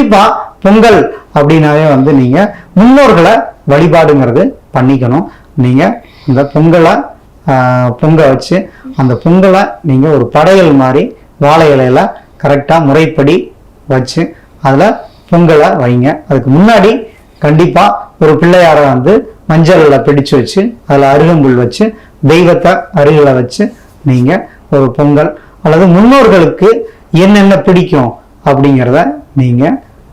குறிப்பா பொங்கல் அப்படின்னாவே வந்து நீங்க முன்னோர்களை வழிபாடுங்கிறது பண்ணிக்கணும். நீங்க இந்த பொங்கலை பொங்க வச்சு அந்த பொங்கலை நீங்க ஒரு படையல் மாதிரி வாழை இலையில கரெக்டா முறைப்படி வச்சு அதுல பொங்கலை வைங்க. அதுக்கு முன்னாடி கண்டிப்பா ஒரு பிள்ளையாரை வந்து மஞ்சள்ல பிடிச்சு வச்சு அதுல அருகம்புல் வச்சு தெய்வத்தை அருகில வச்சு நீங்க ஒரு பொங்கல். அல்லது முன்னோர்களுக்கு என்னென்ன பிடிக்கும் அப்படிங்கிறத நீங்க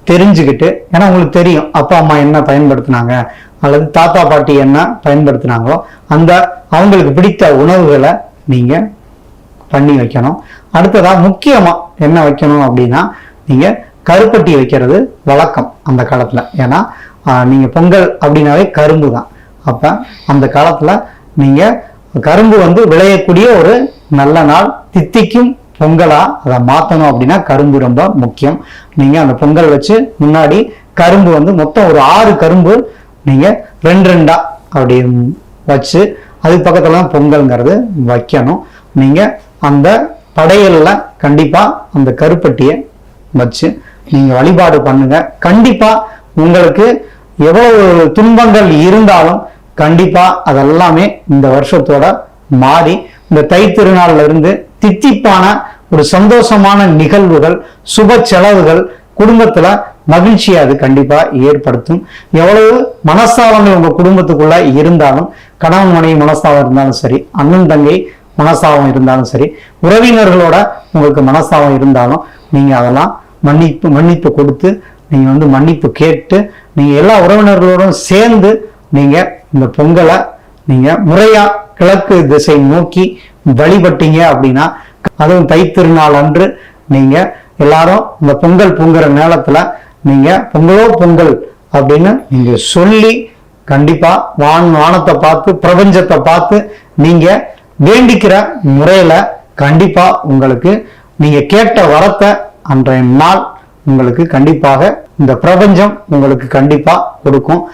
தெரிஞ்சுக்கிட்டு ஏன்னா உங்களுக்கு தெரியும் அப்பா அம்மா என்ன பயன்படுத்தினாங்க அல்லது தாத்தா பாட்டி என்ன பயன்படுத்தினாங்களோ அந்த அவங்களுக்கு பிடித்த உணவுகளை நீங்க பண்ணி வைக்கணும். அடுத்ததாக முக்கியமா என்ன வைக்கணும் அப்படின்னா நீங்க கருப்பட்டி வைக்கிறது வழக்கம் அந்த காலத்துல. ஏன்னா நீங்கள் நீங்க பொங்கல் அப்படின்னாவே கரும்பு தான். அப்ப அந்த காலத்துல நீங்க கரும்பு வந்து விளையக்கூடிய ஒரு நல்ல நாள் தித்திக்கும் பொங்கலா அதை மாற்றணும் அப்படின்னா கரும்பு ரொம்ப முக்கியம். நீங்க அந்த பொங்கல் வச்சு முன்னாடி கரும்பு வந்து மொத்தம் ஒரு ஆறு கரும்பு நீங்க ரெண்டு ரெண்டா அப்படி வச்சு அதுக்கு பக்கத்துல தான் பொங்கல்ங்கிறது வைக்கணும். நீங்க அந்த படையல்ல கண்டிப்பா அந்த கருப்பட்டியை வச்சு நீங்க வழிபாடு பண்ணுங்க. கண்டிப்பா உங்களுக்கு எவ்வளவு துன்பங்கள் இருந்தாலும் கண்டிப்பா அதெல்லாமே இந்த வருஷத்தோட மாறி இந்த தை திருநாள்ல இருந்து தித்திப்பான ஒரு சந்தோஷமான நிகழ்வுகள் சுப செலவுகள் குடும்பத்துல மகிழ்ச்சியை அது கண்டிப்பா ஏற்படுத்தும். எவ்வளவு மனஸ்தாபங்கள் உங்க குடும்பத்துக்குள்ள இருந்தாலும் கணவன் மனைவி மனஸ்தாபம் இருந்தாலும் சரி அண்ணன் தங்கை மனஸ்தாபம் இருந்தாலும் சரி உறவினர்களோட உங்களுக்கு மனஸ்தாபம் இருந்தாலும் நீங்க அதெல்லாம் மன்னிப்பு மன்னிப்பு கொடுத்து நீங்க வந்து மன்னிப்பு கேட்டு நீங்க எல்லா உறவினர்களோடும் சேர்ந்து நீங்க இந்த பொங்கலை நீங்க முறையா கிழக்கு திசை நோக்கி வழிபட்டீங்க அப்படின்னா அதுவும் தைத்திருநாள் அன்று நீங்க எல்லாரும் இந்த பொங்கல் பொங்குற நேரத்துல நீங்க பொங்கலோ பொங்கல் அப்படின்னு நீங்க சொல்லி கண்டிப்பா வான் வானத்தை பார்த்து பிரபஞ்சத்தை பார்த்து நீங்க வேண்டிக்கிற முறையில கண்டிப்பா உங்களுக்கு நீங்க கேட்ட வரத்தை அன்றைய நாள் உங்களுக்கு கண்டிப்பாக இந்த பிரபஞ்சம் உங்களுக்கு கண்டிப்பா கொடுக்கும்.